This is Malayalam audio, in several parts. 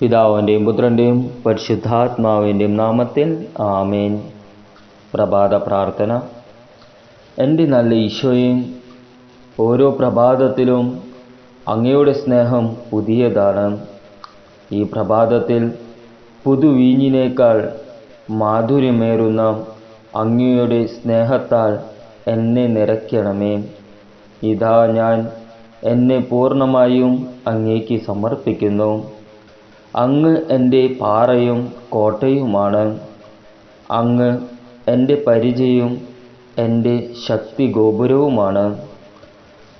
പിതാവിന്റെയും പുത്രന്റെയും പരിശുദ്ധാത്മാവിന്റെയും നാമത്തിൽ ആമേൻ. പ്രഭാത പ്രാർത്ഥന. എന്റെ നല്ല ഈശോയും ഓരോ പ്രഭാതത്തിലും അങ്ങയുടെ സ്നേഹം പുതിയതാണ്. ഈ പ്രഭാതത്തിൽ പുതുവീഞ്ഞിനേക്കാൾ മാധുര്യമേറുന്ന അങ്ങയുടെ സ്നേഹത്താൽ എന്നെ നിറയ്ക്കണമേ. ഇതാ ഞാൻ എന്നെ പൂർണമായും അങ്ങേക്ക് സമർപ്പിക്കുന്നു. അങ്ങ് എന്റെ പാറയും കോട്ടയുമാണ്. അങ്ങ് എന്റെ പരിചയവും എന്റെ ശക്തി ഗോപുരവുമാണ്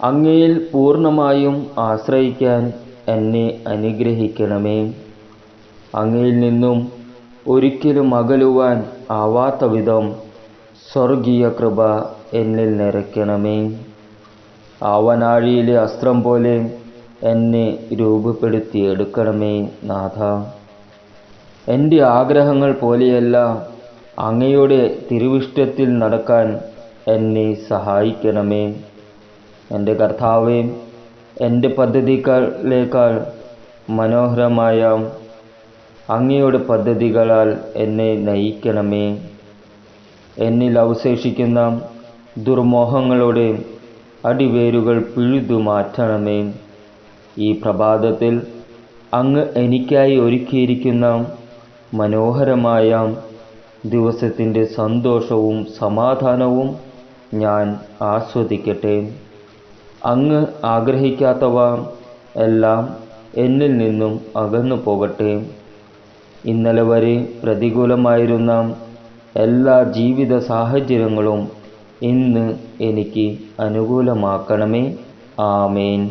അങ്ങയിൽ പൂർണമായും ആശ്രയിക്കാൻ എന്നെ അനുഗ്രഹിക്കണമേ. അങ്ങയിൽ നിന്നും ഒരിക്കലും അകലുവാൻ ആവാത്ത വിധം സ്വർഗീയ കൃപ എന്നിൽ നിറയ്ക്കണമേ. ആവനാഴിയിലെ അസ്ത്രം പോലെ എന്നെ രൂപപ്പെടുത്തി എടുക്കണമേ നാഥ. എന്റെ ആഗ്രഹങ്ങൾ പോലെയല്ല അങ്ങയുടെ തിരുവിഷ്ടത്തിൽ നടക്കാൻ എന്നെ സഹായിക്കണമേ. എന്റെ കർത്താവേ എന്റെ പദ്ധതികളേക്കാൾ മനോഹരമായ അങ്ങയുടെ പദ്ധതികളാൽ എന്നെ നയിക്കണമേ. എന്നിൽ അവശേഷിക്കുന്ന ദുർമോഹങ്ങളുടെ അടിവേരുകൾ പിഴുതു മാറ്റണമേ. ഈ പ്രഭാതത്തിൽ അങ്ങ് എനിക്കായി ഒരുക്കിയിരിക്കുന്ന മനോഹരമായ ദിവസത്തിന്റെ സന്തോഷവും സമാധാനവും ഞാൻ ആസ്വദിക്കട്ടെ. അങ്ങ് ആഗ്രഹിക്കാത്തവ എല്ലാം എന്നിൽ നിന്നും അകന്നു പോകട്ടെ. ഇന്നലെ വരെ പ്രതികൂലമായിരുന്ന എല്ലാ ജീവിത സാഹചര്യങ്ങളും ഇന്ന് എനിക്ക് അനുകൂലമാക്കണമേ. ആമേൻ.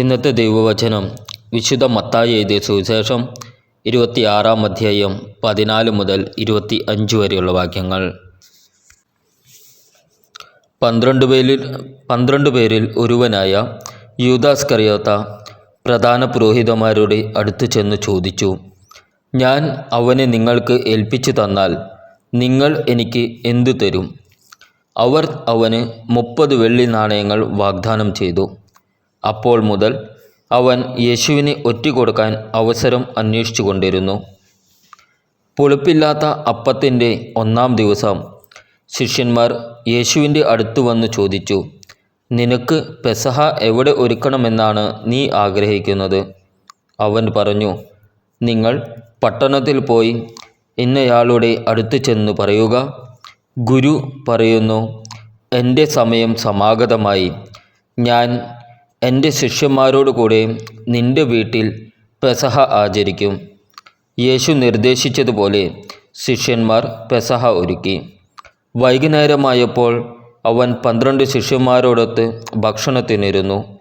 ഇന്നത്തെ ദൈവവചനം വിശുദ്ധ മത്തായി എഴുതിയ സുവിശേഷം ഇരുപത്തിയാറാം അധ്യായം പതിനാല് മുതൽ ഇരുപത്തി അഞ്ച് വരെയുള്ള വാക്യങ്ങൾ. പന്ത്രണ്ട് പേരിൽ പന്ത്രണ്ട് പേരിൽ ഒരുവനായ യൂദാസ് കറിയോത്ത പ്രധാന പുരോഹിതന്മാരുടെ അടുത്ത് ചെന്ന് ചോദിച്ചു ഞാൻ അവനെ നിങ്ങൾക്ക് ഏൽപ്പിച്ചു തന്നാൽ നിങ്ങൾ എനിക്ക് എന്തു തരും? അവർ അവന് മുപ്പത് വെള്ളി നാണയങ്ങൾ വാഗ്ദാനം ചെയ്തു. അപ്പോൾ മുതൽ അവൻ യേശുവിനെ ഒറ്റുകൊടുക്കാൻ അവസരം അന്വേഷിച്ചു കൊണ്ടിരുന്നു പുളിപ്പില്ലാത്ത അപ്പത്തിന്റെ ഒന്നാം ദിവസം ശിഷ്യന്മാർ യേശുവിന്റെ അടുത്ത് വന്ന് ചോദിച്ചു നിനക്ക് പെസഹ എവിടെ ഒരുക്കണമെന്നാണ് നീ ആഗ്രഹിക്കുന്നത്? അവൻ പറഞ്ഞു നിങ്ങൾ പട്ടണത്തിൽ പോയി ഇന്നയാളുടെ അടുത്ത് ചെന്ന് പറയുക. ഗുരു പറയുന്നു എന്റെ സമയം സമാഗതമായി. ഞാൻ എന്റെ ശിഷ്യന്മാരോട് കൂടെ നിന്റെ വീട്ടിൽ പെസഹ ആചരിക്കും. യേശു നിർദ്ദേശിച്ചതുപോലെ ശിഷ്യന്മാർ പെസഹ ഒരുക്കി. വൈകുന്നേരമായപ്പോൾ അവൻ പന്ത്രണ്ട് ശിഷ്യന്മാരോടൊത്ത് ഭക്ഷണത്തിനിരുന്നു.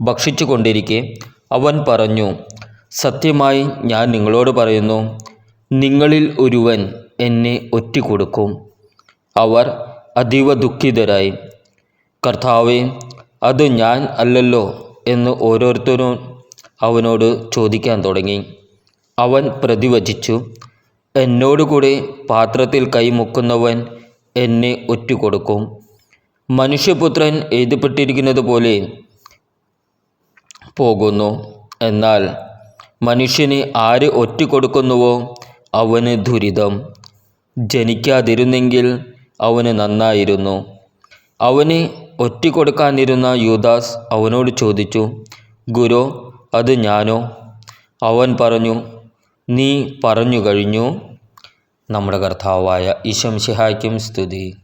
ഭക്ഷിച്ചു കൊണ്ടിരിക്കെ അവൻ പറഞ്ഞു സത്യമായി ഞാൻ നിങ്ങളോട് പറയുന്നു നിങ്ങളിൽ ഒരുവൻ എന്നെ ഒറ്റിക്കൊടുക്കും. അവർ അതീവ ദുഃഖിതരായി. കർത്താവെ അത് ഞാൻ അല്ലല്ലോ എന്ന് ഓരോരുത്തരും അവനോട് ചോദിക്കാൻ തുടങ്ങി. അവൻ പ്രതിവചിച്ചു എന്നോടുകൂടെ പാത്രത്തിൽ കൈമുക്കുന്നവൻ എന്നെ ഒറ്റുകൊടുക്കും. മനുഷ്യപുത്രൻ എഴുതപ്പെട്ടിരിക്കുന്നത് പോലെ പോകുന്നു. എന്നാൽ മനുഷ്യന് ആര് ഒറ്റുകൊടുക്കുന്നുവോ അവന് ദുരിതം. ജനിക്കാതിരുന്നെങ്കിൽ അവന് നന്നായിരുന്നു. അവന് ഒറ്റിക്കൊടുക്കാനിരുന്ന യൂദാസ് അവനോട് ചോദിച്ചു ഗുരു അത് ഞാനോ? അവൻ പറഞ്ഞു നീ പറഞ്ഞു കഴിഞ്ഞു നമ്മുടെ കർത്താവായ ഈശംഷിഹായ്ക്കും സ്തുതി.